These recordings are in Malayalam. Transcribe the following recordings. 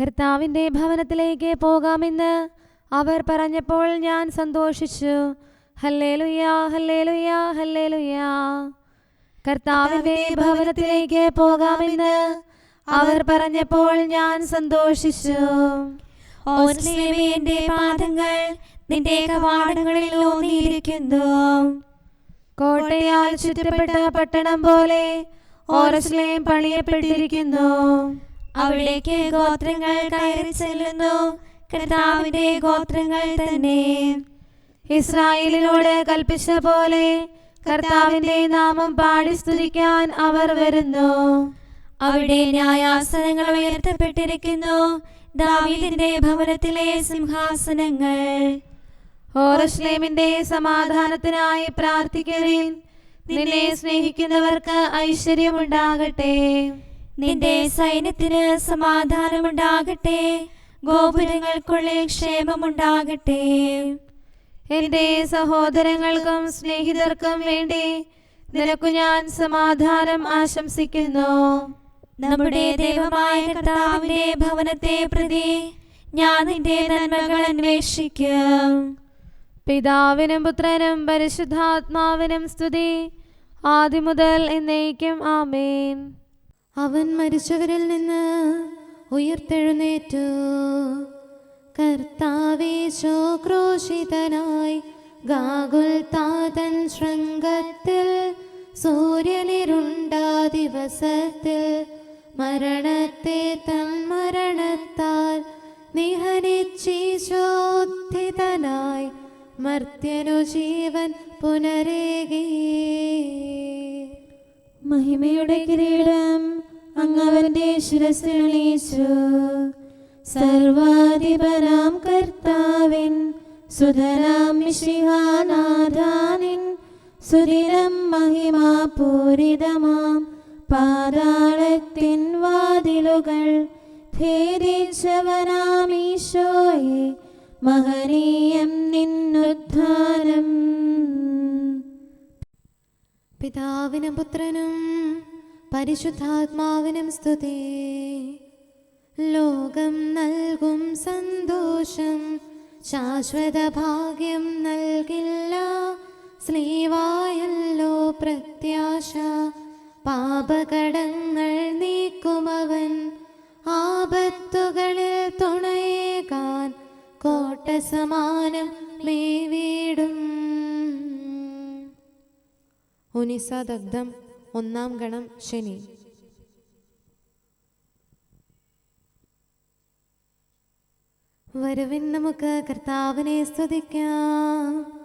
കർത്താവിന്റെ ഭവനത്തിലേക്ക് പോകാമെന്ന് അവർ പറഞ്ഞപ്പോൾ ഞാൻ സന്തോഷിച്ചു. Hallelujah hallelujah hallelujah. കർത്താവിന്റെ ഭവനത്തിലേക്ക് പോകാമെന്ന് അവർ പറഞ്ഞപ്പോൾ ഞാൻ സന്തോഷിച്ചു. എന്റെ പാദങ്ങൾ നിന്റെ കവാടങ്ങളിൽ ഊന്നിയിരിക്കുന്നു കോട്ടയാൽ ചുറ്റപ്പെട്ട പട്ടണം പോലെ ഓരസ്ലേം പണിയപ്പെട്ടിരിക്കുന്നു. അവിടേക്ക് ഗോത്രങ്ങൾ കയറി ചെല്ലുന്നു. കർത്താവിന്റെ ഗോത്രങ്ങൾ തന്നെ. ഇസ്രായേലിനോട് കൽപ്പിച്ച പോലെ കർത്താവിന്റെ നാമം പാടി സ്തുതിക്കാൻ അവർ വരുന്നു. അവിടെ ന്യായാസനങ്ങൾ ഉയർത്തപ്പെട്ടിരിക്കുന്നു. ദാവീദിന്റെ ഭവനത്തിലെ സിംഹാസനങ്ങൾ. ഓറസ്ലേമിന്റെ സമാധാനത്തിനായി പ്രാർത്ഥിക്കുവിൻ നിന്നെ സ്നേഹിക്കുന്നവർക്ക് ഐശ്വര്യമുണ്ടാകട്ടെ. നിന്റെ സൈന്യത്തിന് സമാധാനമുണ്ടാകട്ടെ. ഗോപുരങ്ങൾക്കുള്ളിൽ ക്ഷേമമുണ്ടാകട്ടെ. എന്റെ സഹോദരങ്ങൾക്കും സ്നേഹിതർക്കും വേണ്ടി നിനക്കു ഞാൻ സമാധാനം ആശംസിക്കുന്നു. നമ്മുടെ ദൈവമായ കർത്താവിന്റെ ഭവനത്തെ പ്രതി ഞാൻ നിന്റെ നന്മകൾ അന്വേഷിക്കും. പിതാവിനും പുത്രനും പരിശുദ്ധാത്മാവിനും സ്തുതി. ആദ്യം മുതൽ എന്നേക്കും ആമേൻ. അവൻ മരിച്ചവരിൽ നിന്ന് ഉയർത്തെഴുന്നേറ്റു. കർത്താവേശോ ക്രോശിതനായി ഗാകുൽ താതൻ ശൃംഗത്തിൽ സൂര്യനിരുണ്ട ദിവസത്തിൽ മരണത്തെ തൻ മരണത്താൽ നിഹനിച്ചീശോദ്ധിതനായി മർത്യനു ജീവൻ പുനരേകി. മഹിമയുടെ കിരീടം അങ്ങവന്റെ ശിരസിലുണീച്ചു. സർവാധിപരാം കർത്താവിൻ സുതരാം മിഷിഹാനാഥാനിൻ സുദിനം മഹിമാപൂരിതമാം പാതാളത്തിൻ വാതിലുകൾ ഭേദിച്ചവനാമീശോയെ മഹനീയം നിന്നുദ്ധാനം. പിതാവിനും പുത്രനും പരിശുദ്ധാത്മാവിനും സ്തുതി. ലോകം നൽകും സന്തോഷം ശാശ്വത ഭാഗ്യം നൽകില്ല. സ്ലീവായല്ലോ പ്രത്യാശ പാപകടങ്ങൾ നീക്കുമവൻ ആപത്തുകളിൽ തുണയേകാൻ കോട്ട സമാനം മേവീടും ഉനിസദഗ്ധം ഒന്നാം ഗണം ശനി. വരുവിൻ നമുക്ക് കർത്താവിനെ സ്തുതിക്കാം.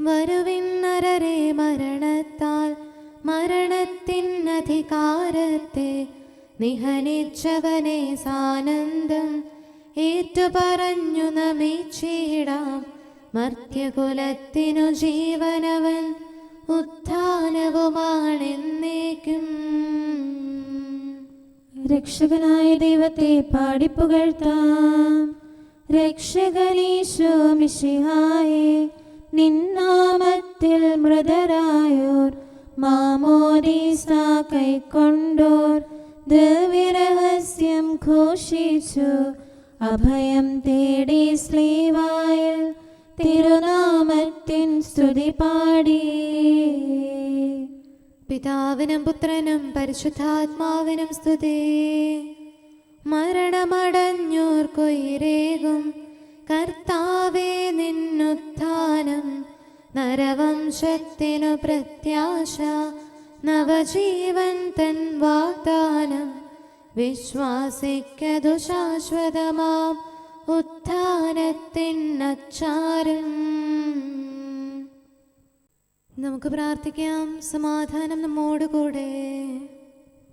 വരുവിൻ നരരെ മരണത്താൽ മരണത്തിൻ അധികാരത്തെ നിഹനിച്ചവനെ സാനന്ദം ഏറ്റുപറഞ്ഞു നമിച്ചിടാം മർത്യകുലത്തിനു ജീവനവൻ. ഉത്ഥാനവുമാണെന്നേക്കും. രക്ഷകനായ ദൈവത്തെ പാടിപ്പുകഴ്ത്താം. രക്ഷകനീശോ മിഷിഹായേ നിന്നാമത്തിൽ മൃതരായോർ മാമോദീസ കൈക്കൊണ്ടോർ ദിവ്യരഹസ്യം ഘോഷിച്ചു അഭയം തേടി സ്ലീവായൽ തിരുനാമത്തിൻ സ്തുതി പാടി. പിതാവിനും പുത്രനും പരിശുദ്ധാത്മാവിനും സ്തുതി. മരണമടഞ്ഞോർക്കൊയിരേകും. കർത്താവേ നിന്നുത്ഥാനം. നരവംശത്തിനു പ്രത്യാശ. നവജീവൻ തൻ വാഗ്ദാനം. വിശ്വാസിക്കതു ശാശ്വതമാം ഉത്ഥാനത്തിൻ അച്ചാരം നമുക്ക് പ്രാർത്ഥിക്കാം. സമാധാനം നമ്മോട് കൂടെ.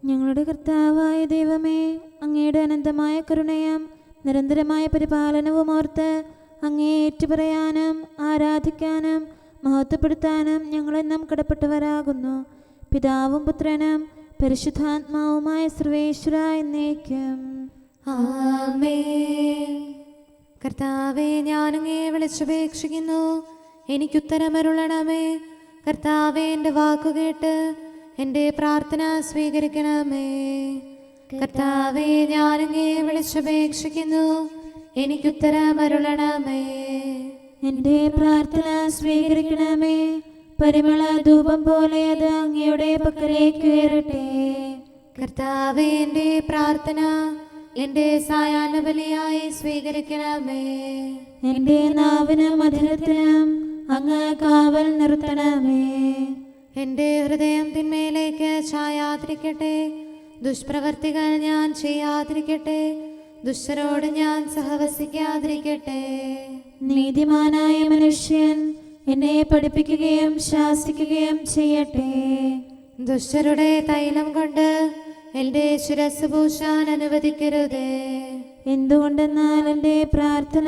ഞങ്ങളുടെ കർത്താവായ ദൈവമേ അങ്ങയുടെ അനന്തമായ കരുണയും നിരന്തരമായ പരിപാലനവും ഓർത്ത് അങ്ങേ ഏറ്റുപറയാനും ആരാധിക്കാനും മഹത്വപ്പെടുത്താനും ഞങ്ങളെന്നും കടപ്പെട്ടവരാകുന്നു. പിതാവും പുത്രനും പരിശുദ്ധാത്മാവുമായ സർവേശ്വര എന്നേക്കും. കർത്താവെ ഞാനങ്ങേ വിളിച്ചപേക്ഷിക്കുന്നു. എനിക്കുത്തരമരുളണമേ. കർത്താവെ എന്റെ വാക്കുകേട്ട് എന്റെ പ്രാർത്ഥന സ്വീകരിക്കണമേ. കർത്താവെ ഞാനങ്ങേ വിളിച്ചപേക്ഷിക്കുന്നു. എനിക്കുത്തരമരുളണമേ എന്റെ പ്രാർത്ഥന സ്വീകരിക്കണമേ. പരിമള ധൂപം പോലെ അത് അങ്ങയുടെ പക്കലേക്ക് ഉയരട്ടെ കർത്താവെ എന്റെ പ്രാർത്ഥന എന്റെ സായാഹ്ന ബലിയായി സ്വീകരിക്കണമേ. എന്റെ നാവിനും മധുരത്തിനും അങ്ങ് കാവൽ നിർത്തണമേ. എന്റെ ഹൃദയം തിന്മയിലേക്ക് ചായാതിരിക്കട്ടെ. ദുഷ്പ്രവർത്തികൾ ഞാൻ ചെയ്യാതിരിക്കട്ടെ. ദുഷ്ടരോട് ഞാൻ സഹവസിക്കാതിരിക്കട്ടെ. നീതിമാനായ മനുഷ്യൻ എന്നെ പഠിപ്പിക്കുകയും ശാസിക്കുകയും ചെയ്യട്ടെ. ദുഷ്ടരുടെ തൈലം കൊണ്ട് എന്റെ ശിരസ് പൂശാൻ അനുവദിക്കരുതേ. എന്തുകൊണ്ടെന്നാൽ എന്റെ പ്രാർത്ഥന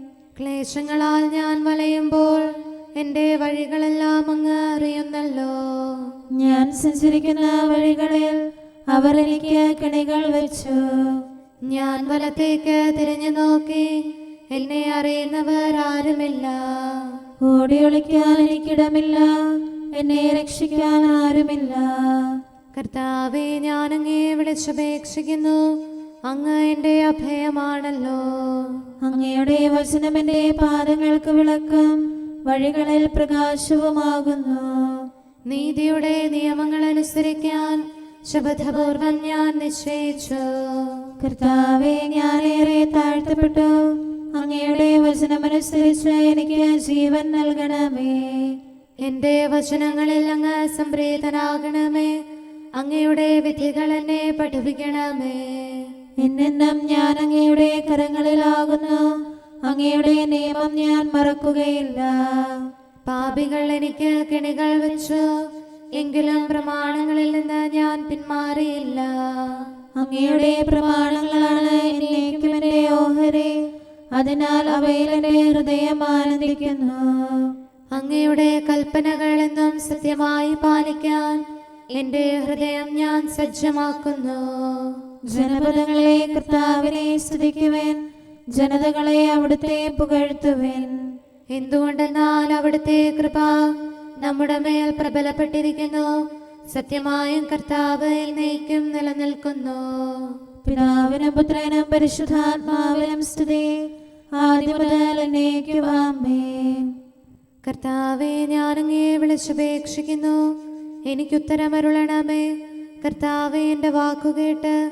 ക്ലേശങ്ങളാൽ ഞാൻ വലയുമ്പോൾ എന്റെ വഴികളെല്ലാം അങ്ങ് അറിയുന്നല്ലോ. ഞാൻ സഞ്ചരിക്കുന്ന വഴികളിൽ അവർ എനിക്ക് കിണികൾ വെച്ചു. ഞാൻ വലത്തേക്ക് തിരിഞ്ഞു നോക്കി എന്നെ അറിയുന്നവർ ആരുമില്ല. ഓടി ഒളിക്കാൻ എനിക്കിടമില്ല എന്നെ രക്ഷിക്കാൻ ആരുമില്ല. കർത്താവെ ഞാൻ അങ്ങേ വിളിച്ചപേക്ഷിക്കുന്നു. അങ്ങ് എന്റെ അഭയമാണല്ലോ. അങ്ങയുടെ വചനം എന്റെ പാദങ്ങൾക്ക് വിളക്കം വഴികളിൽ പ്രകാശവുമാകുന്നു. നീതിയുടെ നിയമങ്ങൾ അനുസരിക്കാൻ ശബദപൂർവം ഞാൻ നിശ്ചയിച്ചു. കർത്താവെ ഞാനേറെ താഴ്ത്തപ്പെട്ടു. അങ്ങയുടെ വചനമനുസരിച്ച് എനിക്ക് ജീവൻ നൽകണമേ. എന്റെ വചനങ്ങളിൽ അങ്ങ് സംപ്രീതനാകണമേ. അങ്ങയുടെ വിധികൾ എന്നെ പഠിപ്പിക്കണമേ. എന്നെന്നും ഞാൻ അങ്ങയുടെ കരങ്ങളിലാകുന്നു അങ്ങയുടെ നിയമം ഞാൻ മറക്കുകയില്ല. പാപികൾ എനിക്ക് കിണികൾ വെച്ചു എങ്കിലും പ്രമാണങ്ങളിൽ നിന്ന് ഞാൻ പിന്മാറിയില്ല. അങ്ങയുടെ പ്രമാണങ്ങളാണ് എന്നേക്കും എന്റെ ഓഹരി അതിനാൽ അവയിൽ എന്റെ ഹൃദയം ആനന്ദിക്കുന്നു. അങ്ങയുടെ കൽപ്പനകൾ എന്നും സത്യമായി പാലിക്കാൻ എന്റെ ഹൃദയം ഞാൻ സജ്ജമാക്കുന്നു. ജനപദങ്ങളെ കർത്താവിനെ സ്തുതിക്കുവൻ ജനതകളെ അവിടുത്തെ പുകഴ്ത്തുവൻ. എന്തുകൊണ്ടെന്നാൽ അവിടുത്തെ കൃപ നമ്മുടെ മേൽ പ്രബലപ്പെട്ടിരിക്കുന്നു. സത്യമായും കർത്താവ് എന്നേക്കും നിലനിൽക്കുന്നു. പിതാവിനും പുത്രനും പരിശുദ്ധാത്മാവിനും സ്തുതി. കർത്താവെ ഞാനങ്ങേ വിളിച്ചപേക്ഷിക്കുന്നു. എനിക്കുത്തരമരുളണമേ. കർത്താവെ എന്റെ വാക്കുകേട്ട്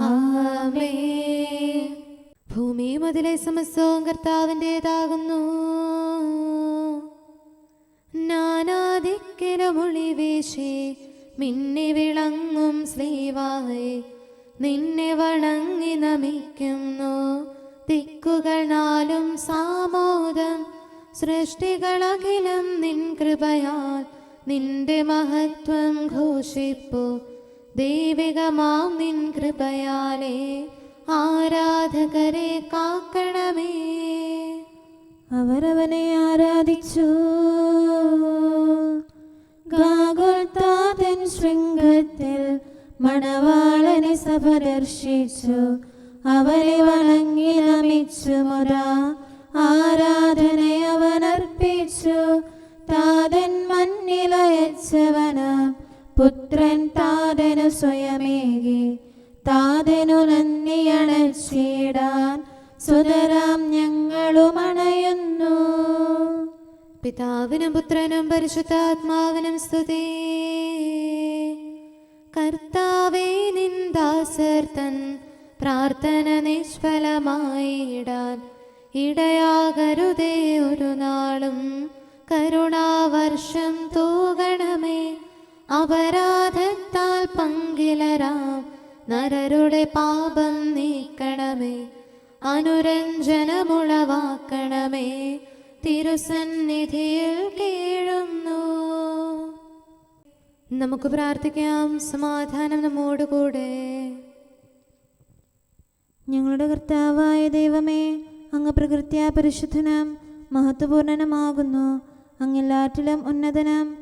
ആമേ ഭൂമി മുതലേ സമസ്തവും കർത്താവിന്റെതാകുന്നു. നാനാദിക്കിലുമൊളി വീശി മിന്നി വിളങ്ങും ശ്രീവാഹേ നിന്നെ വണങ്ങി നമിക്കുന്നു. ദിക്കുകൾ നാലും സാമോദം സൃഷ്ടികളകിലും നിൻ കൃപയാൽ നിന്റെ മഹത്വം ഘോഷിപ്പു. ദൈവികമാം നിൻ കൃപയാലേ ആരാധകരെ കാക്കണമേ. അവരവനെ ആരാധിച്ചു. ഗാഗുൽത്താതൻ ശൃംഗത്തിൽ മണവാളനെ സഭ ദർശിച്ചു അവരെ വണങ്ങി നമിച്ചു മുറ സ്വയമേകി. ചേടാൻ സുതരാം ഞങ്ങളും അണയുന്നു. പിതാവിനും പുത്രനും പരിശുദ്ധാത്മാവിനും സ്തുതി. കർത്താവേ നിന്ദാസർ തൻ പ്രാർത്ഥന നിഷ്ഫലമായിടാൻ ഇടയാകരുതേ. ഒരു നാളും കരുണാവർഷം തൂകണമേ. അപരാധത്താൽ പങ്കിലരാം. നരരുടെ പാപം നീക്കണമേ. അനുരഞ്ജനമുളവാക്കണമേ. തിരുസന്നിധിയിൽ കീഴുന്നു. നമുക്ക് പ്രാർത്ഥിക്കാം. സമാധാനം നമ്മോടുകൂടെ. ഞങ്ങളുടെ കർത്താവായ ദൈവമേ അങ്ങ് പ്രകൃത്യാ പരിശുദ്ധനാം മഹത്വപൂർണനമാകുന്നു. അങ്ങെല്ലാറ്റിലും ഉന്നതനും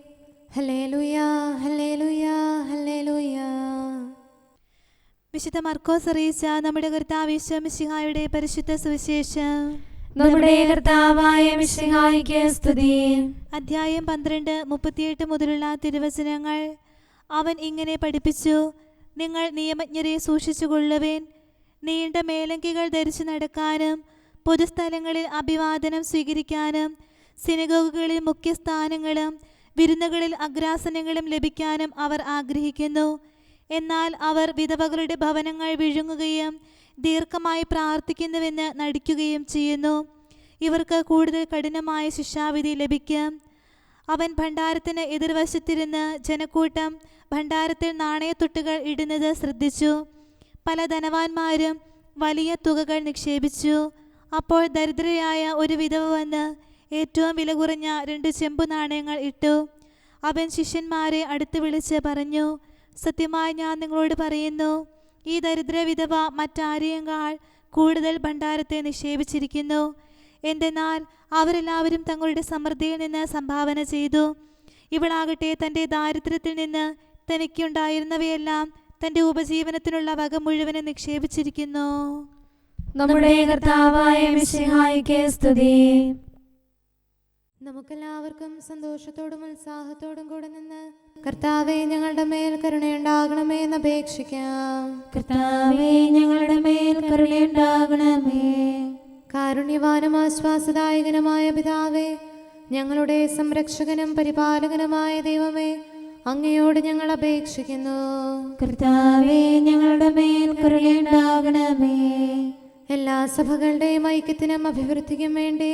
വിശുദ്ധ മർക്കോസ് അറിയിച്ച നമ്മുടെ കർത്താവിശ്വമിശിഹായുടെ പരിശുദ്ധ സുവിശേഷം. നമ്മുടെ കർത്താവായ മിശിഹായിക്ക് സ്തുതി. അധ്യായം പന്ത്രണ്ട് മുപ്പത്തിയെട്ട് മുതലുള്ള തിരുവചനങ്ങൾ. അവൻ ഇങ്ങനെ പഠിപ്പിച്ചു നിങ്ങൾ നിയമജ്ഞരെ സൂക്ഷിച്ചുകൊള്ളുവേൻ നീണ്ട മേലങ്കികൾ ധരിച്ചു നടക്കാനും പൊതുസ്ഥലങ്ങളിൽ അഭിവാദനം സ്വീകരിക്കാനും സിനഗോഗുകളിൽ മുഖ്യസ്ഥാനങ്ങളും വിരുന്നുകളിൽ അഗ്രാസനങ്ങളും ലഭിക്കാനും അവർ ആഗ്രഹിക്കുന്നു. എന്നാൽ അവർ വിധവകളുടെ ഭവനങ്ങൾ വിഴുങ്ങുകയും ദീർഘമായി പ്രാർത്ഥിക്കുന്നുവെന്ന് നടിക്കുകയും ചെയ്യുന്നു. ഇവർക്ക് കൂടുതൽ കഠിനമായ ശിക്ഷാവിധി ലഭിക്കും. അവൻ ഭണ്ഡാരത്തിന് എതിർവശത്തിരുന്ന് ജനക്കൂട്ടം ഭണ്ഡാരത്തിൽ നാണയത്തൊട്ടുകൾ ഇടുന്നത് ശ്രദ്ധിച്ചു. പല ധനവാന്മാരും വലിയ തുകകൾ നിക്ഷേപിച്ചു. അപ്പോൾ ദരിദ്രയായ ഒരു വിധവ വന്ന് ഏറ്റവും വില കുറഞ്ഞ രണ്ട് ചെമ്പു നാണയങ്ങൾ ഇട്ടു. അവൻ ശിഷ്യന്മാരെ അടുത്ത് വിളിച്ച് പറഞ്ഞു സത്യമായി ഞാൻ നിങ്ങളോട് പറയുന്നു ഈ ദരിദ്ര വിധവ മറ്റാരെയേക്കാൾ കൂടുതൽ ഭണ്ഡാരത്തെ നിക്ഷേപിച്ചിരിക്കുന്നു. എന്തെന്നാൽ അവരെല്ലാവരും തങ്ങളുടെ സമൃദ്ധിയിൽ നിന്ന് സംഭാവന ചെയ്തു. ഇവളാകട്ടെ തന്റെ ദാരിദ്ര്യത്തിൽ നിന്ന് തനിക്കുണ്ടായിരുന്നവയെല്ലാം തന്റെ ഉപജീവനത്തിനുള്ള വക മുഴുവനെ നിക്ഷേപിച്ചിരിക്കുന്നു. നമ്മുടെ കർത്താവായ സ്തുതി. നമുക്കെല്ലാവർക്കും സന്തോഷത്തോടും ഉത്സാഹത്തോടും കൂടെ നിന്ന് കർത്താവെ ഞങ്ങളുടെ മേൽ കരുണയുണ്ടാകണമേ എന്ന് അപേക്ഷിക്കാം. കർത്താവേ ഞങ്ങളുടെ മേൽ കരുണയുണ്ടാകണമേ. കാരുണ്യവാനും ആശ്വാസദായകനുമായ പിതാവേ ഞങ്ങളുടെ സംരക്ഷകനും പരിപാലകനുമായ ദൈവമേ അങ്ങയോട് ഞങ്ങൾ അപേക്ഷിക്കുന്നു. കർത്താവേ ഞങ്ങളുടെ മേൽ കരുണയുണ്ടാകണമേ. എല്ലാ സഭകളുടെയും ഐക്യത്തിനും അഭിവൃദ്ധിക്കും വേണ്ടി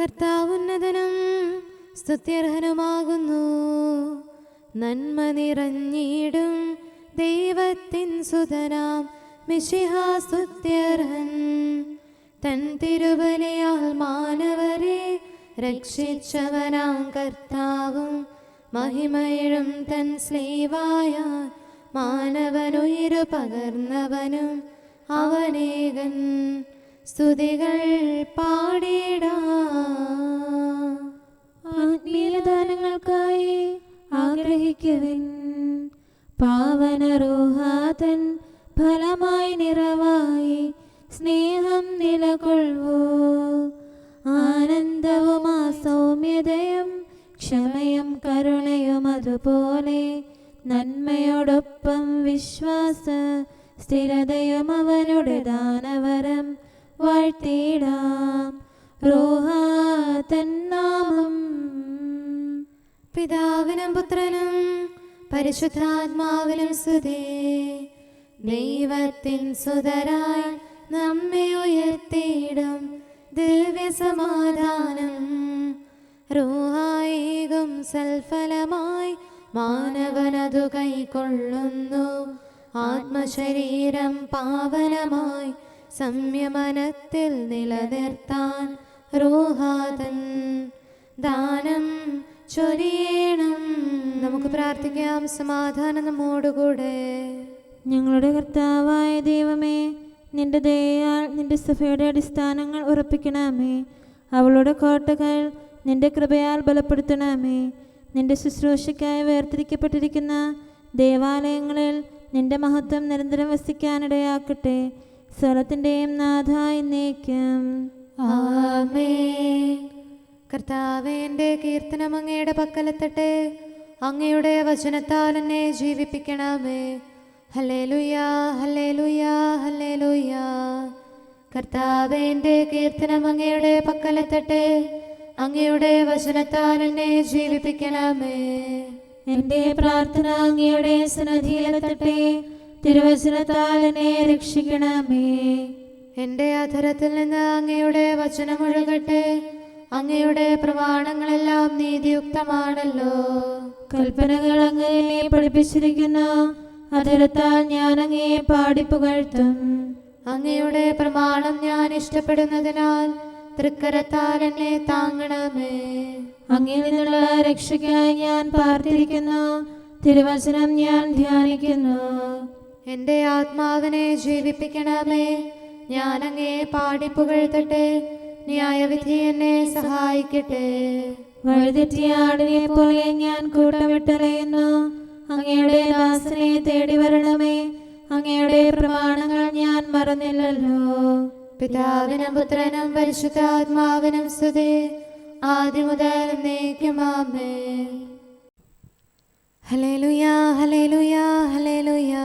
കർത്താവുന്നതനും സ്തുത്യർഹനുമാകുന്നു. നന്മ നിറഞ്ഞിടും ദൈവത്തിൻ സുതനാം മിശിഹാസ്തുത്യർഹൻ തൻ തിരുവലയാൽ മാനവരെ രക്ഷിച്ചവനാം കർത്താവും. മഹിമയിലും തൻ സ്ലീവായ മാനവനുയിരു പകർന്നവനും അവനേകൻ. സ്തുതികൾ പാടിടാം. ആത്മീയദാനങ്ങൾക്കായി ആഗ്രഹിക്കുവിൻ. പാവനരോഹാതൻ ഫലമായി നിറവായി സ്നേഹം നിലകൊള്ളൂ ആനന്ദവും ആ സൗമ്യതയും ക്ഷമയും കരുണയും അതുപോലെ നന്മയോടൊപ്പം വിശ്വാസ സ്ഥിരതയും അവനുടെ ദാനവരം വാഴ്ത്തിയിടാം റോഹാ തന്നാമം പിതാവിനും പുത്രനും പരിശുദ്ധാത്മാവിനും സ്തുതി. ദൈവത്തിൻ സുതരായി നമ്മെ ഉയർത്തിയിടും. ദിവ്യ സമാധാനം റൂഹായികും സൽഫലമായി മാനവനതു കൈക്കൊള്ളുന്നു. ആത്മശരീരം പാവനമായി സംയമനത്തിൽ നിലനിർത്താൻ റോഹാതൻ ദാനം ചൊരിയണം. നമുക്ക് പ്രാർത്ഥിക്കാം സമാധാനം നമ്മോടുകൂടെ. ഞങ്ങളുടെ കർത്താവായ ദൈവമേ നിന്റെ ദയാൽ നിന്റെ സഭയുടെ അടിസ്ഥാനങ്ങൾ ഉറപ്പിക്കണമേ. അവളുടെ കോട്ടകൾ നിന്റെ കൃപയാൽ ബലപ്പെടുത്തണമേ. നിന്റെ ശുശ്രൂഷയ്ക്കായി വേർതിരിക്കപ്പെട്ടിരിക്കുന്ന ദേവാലയങ്ങളിൽ നിന്റെ മഹത്വം നിരന്തരം വസിക്കാനിടയാക്കട്ടെ. സ്വലത്തിന്റെയും നാഥായി നീക്കും ആമേ കർത്താവേന്റെ കീർത്തനം അങ്ങയുടെ പക്കലെത്തട്ടെ. അങ്ങയുടെ വചനത്താൽ എന്നെ ജീവിപ്പിക്കണമേ. ഹലേ ലുയാ ഹലേ ലുയാ ഹലേ ലുയാ എന്റെ കീർത്തനം അങ്ങയുടെ പക്കലെത്തട്ടെ. അങ്ങയുടെ വചനത്താൽ എന്നെ ജീവിപ്പിക്കണമേ. എന്റെ പ്രാർത്ഥന അങ്ങയുടെ സന്നദ്ധിയിലെത്തട്ടെ തിരുവചനത്താൽ എന്നെ രക്ഷിക്കണമേ. എന്റെ അധരത്തിൽ നിന്ന് അങ്ങയുടെ വചനമൊഴുകട്ടെ അങ്ങയുടെ പ്രമാണങ്ങളെല്ലാം നീതിയുക്തമാണല്ലോ. കൽപ്പനകൾ അങ്ങനെ പഠിപ്പിച്ചിരിക്കുന്ന അതിരത്താൽ ഞാൻ അങ്ങയെ പാടിപ്പുകഴ്ത്തും അങ്ങയുടെ പ്രമാണം ഞാൻ ഇഷ്ടപ്പെടുന്നതിനാൽ തൃക്കരത്താൽ എന്നെ താങ്ങണമേ. അങ്ങിൽ നിന്നുള്ള രക്ഷയ്ക്കായി ഞാൻ പാർത്തിരിക്കുന്നു തിരുവചനം ഞാൻ ധ്യാനിക്കുന്നു. എന്റെ ആത്മാവിനെ ജീവിപ്പിക്കണമേ. ഞാൻ അങ്ങയെ പാടിപ്പുകഴ്ത്തട്ടെ ന്യായവിധി എന്നെ സഹായിക്കട്ടെ. വഴിതെറ്റിയ ആടിനെ പോലെ ഞാൻ കൂട്ടമിട്ടറിയുന്നു അങ്ങയുടെ ദാസനെ തേടി വരണമേ. അങ്ങയുടെ പ്രമാണങ്ങൾ ഞാൻ മറന്നില്ലല്ലോ. പിതാവിനും പുത്രനും പരിശുദ്ധാത്മാവിനും സ്തുതി. ആദ്യം മുതൽ ഹലേ ലുയാ ഹലേ ലുയാ ഹലേ ഹല്ലേലൂയാ.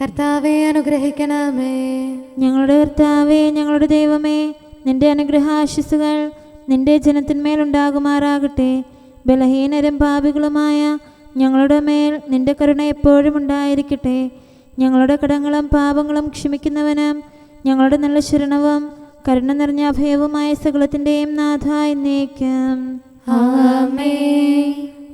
കർത്താവെ അനുഗ്രഹിക്കണമേ. ഞങ്ങളുടെ കർത്താവേ ഞങ്ങളുടെ ദൈവമേ നിന്റെ അനുഗ്രഹാശിസുകൾ നിന്റെ ജനത്തിന്മേലുണ്ടാകുമാറാകട്ടെ ബലഹീനരും പാപികളുമായ ഞങ്ങളുടെ മേൽ നിന്റെ കരുണ എപ്പോഴും ഉണ്ടായിരിക്കട്ടെ. ഞങ്ങളുടെ കടങ്ങളും പാപങ്ങളും ക്ഷമിക്കുന്നവനും ഞങ്ങളുടെ നല്ല ശരണവും കരുണ നിറഞ്ഞ അഭയവുമായ സകലത്തിന്റെയും നാഥ എന്നേക്കും. ആമേ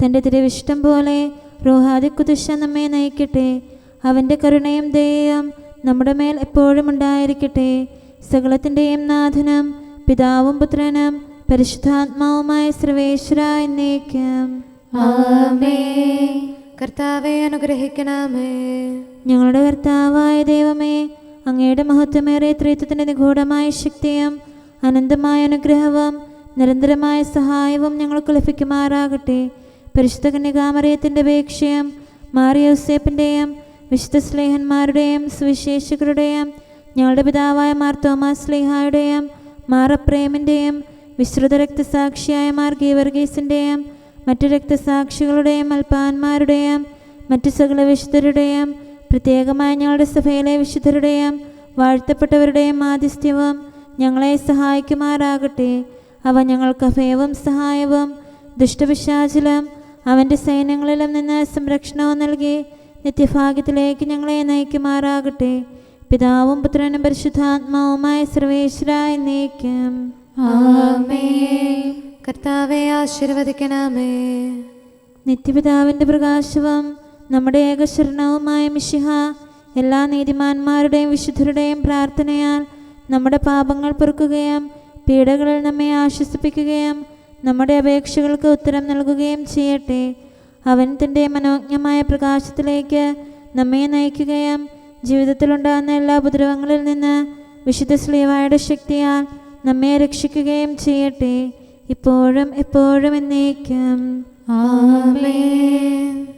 തന്റെ തിരുവിഷ്ടം പോലെ റോഹാദിക്കുതുഷ നമ്മെ നയിക്കട്ടെ. അവന്റെ കരുണയും ദയയും നമ്മുടെ മേൽ എപ്പോഴും ഉണ്ടായിരിക്കട്ടെ. സകലത്തിന്റെയും നാഥനം പിതാവും പുത്രനും പരിശുദ്ധാത്മാവുമായ സർവേശ്വര എന്നേക്കും. കർത്താവെ അനുഗ്രഹിക്കണമേ. ഞങ്ങളുടെ കർത്താവായ ദൈവമേ അങ്ങയുടെ മഹത്വമേറിയ ത്രിത്വത്തിന്റെ നിഗൂഢമായ ശക്തിയും അനന്തമായ അനുഗ്രഹവും നിരന്തരമായ സഹായവും ഞങ്ങൾക്ക് ലഭിക്കുമാറാകട്ടെ. പരിശുദ്ധ കന്യകാമറിയത്തിന്റെ അപേക്ഷയും മാറിയോസേപ്പിന്റെയും വിശുദ്ധ സ്നേഹന്മാരുടെയും സുവിശേഷകരുടെയും ഞങ്ങളുടെ പിതാവായ മാർ തോമസ് സ്ലേഹായുടെയും മാറപ്രേമിന്റെയും വിശ്രുത രക്തസാക്ഷിയായ മാർ ഗീവർഗീസിന്റെയും മറ്റു രക്തസാക്ഷികളുടെയും അൽപ്പാന്മാരുടെയും മറ്റു സകല വിശുദ്ധരുടെയും പ്രത്യേകമായ ഞങ്ങളുടെ സഭയിലെ വിശുദ്ധരുടെയും വാഴ്ത്തപ്പെട്ടവരുടെയും ആതിഥ്യവും ഞങ്ങളെ സഹായിക്കുമാറാകട്ടെ. അവ ഞങ്ങൾക്ക് അഭയവും സഹായവും ദുഷ്ടപിശാചിലും അവന്റെ സൈന്യങ്ങളിലും നിന്ന് സംരക്ഷണവും നൽകി നിത്യഭാഗ്യത്തിലേക്ക് ഞങ്ങളെ നയിക്കുമാറാകട്ടെ. പിതാവും പുത്രനും പരിശുദ്ധാത്മാവുമായ സർവേശ്വരായി ആമേൻ. കർത്താവെ ആശീർവദിക്കണമേ. നിത്യപിതാവിന്റെ പ്രകാശവും നമ്മുടെ ഏകശരണവുമായ മിശിഹ എല്ലാ നീതിമാന്മാരുടെയും വിശുദ്ധരുടെയും പ്രാർത്ഥനയാൽ നമ്മുടെ പാപങ്ങൾ പൊറുക്കുകയും പീഡകളിൽ നമ്മെ ആശ്വസിപ്പിക്കുകയും നമ്മുടെ അപേക്ഷകൾക്ക് ഉത്തരം നൽകുകയും ചെയ്യട്ടെ. അവൻ തന്റെ മനോജ്ഞമായ പ്രകാശത്തിലേക്ക് നമ്മെ നയിക്കുകയും ജീവിതത്തിലുണ്ടാകുന്ന എല്ലാ ഉപദ്രവങ്ങളിൽ നിന്ന് വിശുദ്ധ സ്ലീവായുടെ ശക്തിയാൽ നമ്മെ രക്ഷിക്കുകയും ചെയ്യട്ടെ. ഇപ്പോഴും എപ്പോഴും എന്നേക്കും. ആമേൻ.